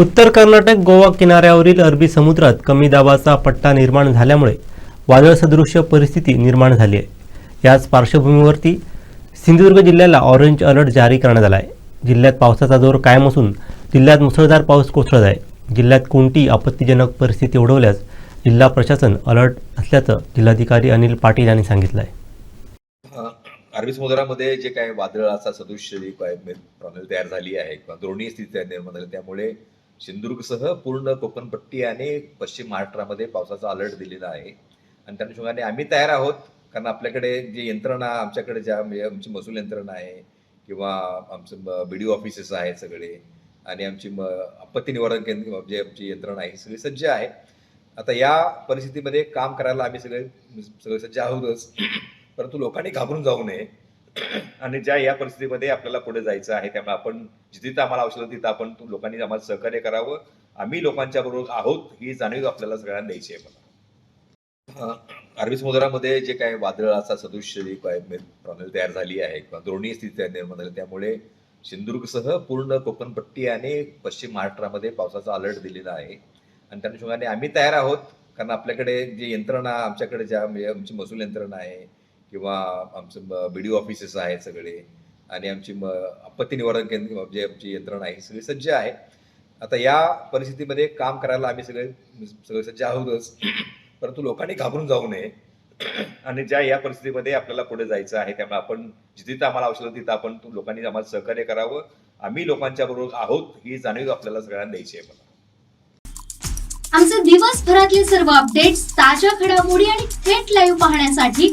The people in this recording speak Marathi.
उत्तर कर्नाटक गोवा किनाऱ्यावरील अरबी समुद्रात कमी दाबाचा पट्टा निर्माण झाल्यामुळे वादळसदृश्य परिस्थिती निर्माण झाली आहे. याच पार्श्वभूमीवरती सिंधुदुर्ग जिल्ह्याला ऑरेंज अलर्ट जारी करण्यात आला आहे. जिल्ह्यात पावसाचा जोर कायम असून जिल्ह्यात मुसळधार पाऊस कोसळत आहे. जिल्ह्यात कोणतीही आपत्तीजनक परिस्थिती ओढवल्यास जिल्हा प्रशासन अलर्ट असल्याचं जिल्हाधिकारी अनिल पाटील यांनी सांगितलं आहे. अरबी समुद्रामध्ये जे काय वादळाचा सदृश सदृश्य जी काय प्रणाली तयार झाली आहे किंवा द्रोणी स्थिती तयार निर्माण झाली त्यामुळे सिंधुदुर्गसह पूर्ण कोकणपट्टी आणि पश्चिम महाराष्ट्रामध्ये पावसाचा अलर्ट दिलेला आहे. आणि त्या अनुषंगाने आम्ही तयार आहोत कारण आपल्याकडे जी यंत्रणा आमच्याकडे ज्या म्हणजे आमची महसूल यंत्रणा आहे किंवा आमचं बी डी ऑफिसेस आहेत सगळे आणि आमची म आपत्ती निवारण केंद्र जे आमची यंत्रणा आहे ही सगळी सज्ज आहे. आता या परिस्थितीमध्ये काम करायला आम्ही सगळे सगळे सज्ज आहोतच परंतु लोकांनी घाबरून जाऊ नये. आणि ज्या या परिस्थितीमध्ये आपल्याला पुढे जायचं आहे त्यामुळे आपण जिथे आम्हाला आवश्यक तिथं आपण लोकांनी आम्हाला सहकार्य करावं. आम्ही लोकांच्या बरोबर आहोत ही जाणीव आपल्याला सगळ्यांना द्यायची आहे मला. अरबी समुद्रामध्ये जे काय वादळ असा सदृश जी काय प्रणाली तयार झाली आहे किंवा द्रोणीय स्थिती निर्माण झाली त्यामुळे सिंधुदुर्गसह पूर्ण कोकणपट्टी आणि पश्चिम महाराष्ट्रामध्ये पावसाचा अलर्ट दिलेला आहे. आणि त्या अनुषंगाने आम्ही तयार आहोत कारण आपल्याकडे जी यंत्रणा आमच्याकडे ज्या म्हणजे आमची महसूल यंत्रणा आहे किंवा आमचं बी डी ऑफिसेस आहेत सगळे. आणि आमची म आपत्ती निवारण केंद्र जे आमची यंत्रणा आहे सगळी सज्ज आहे. आता या परिस्थितीमध्ये काम करायला आम्ही सगळे सगळे सज्ज आहोतच. परंतु लोकांनी घाबरून जाऊ नये. आणि ज्या या परिस्थितीमध्ये आपल्याला पुढे जायचं आहे त्यामुळे आपण जिथे आम्हाला आवश्यक तिथं आपण लोकांनी आम्हाला सहकार्य करावं. आम्ही लोकांच्या बरोबर आहोत ही जाणीव आपल्याला सगळ्यांना द्यायची आहे मला. आमचे दिवसभरातले सर्व अपडेट्स ताज्या घडामोडी आणि थेट लाईव्ह पाहण्यासाठी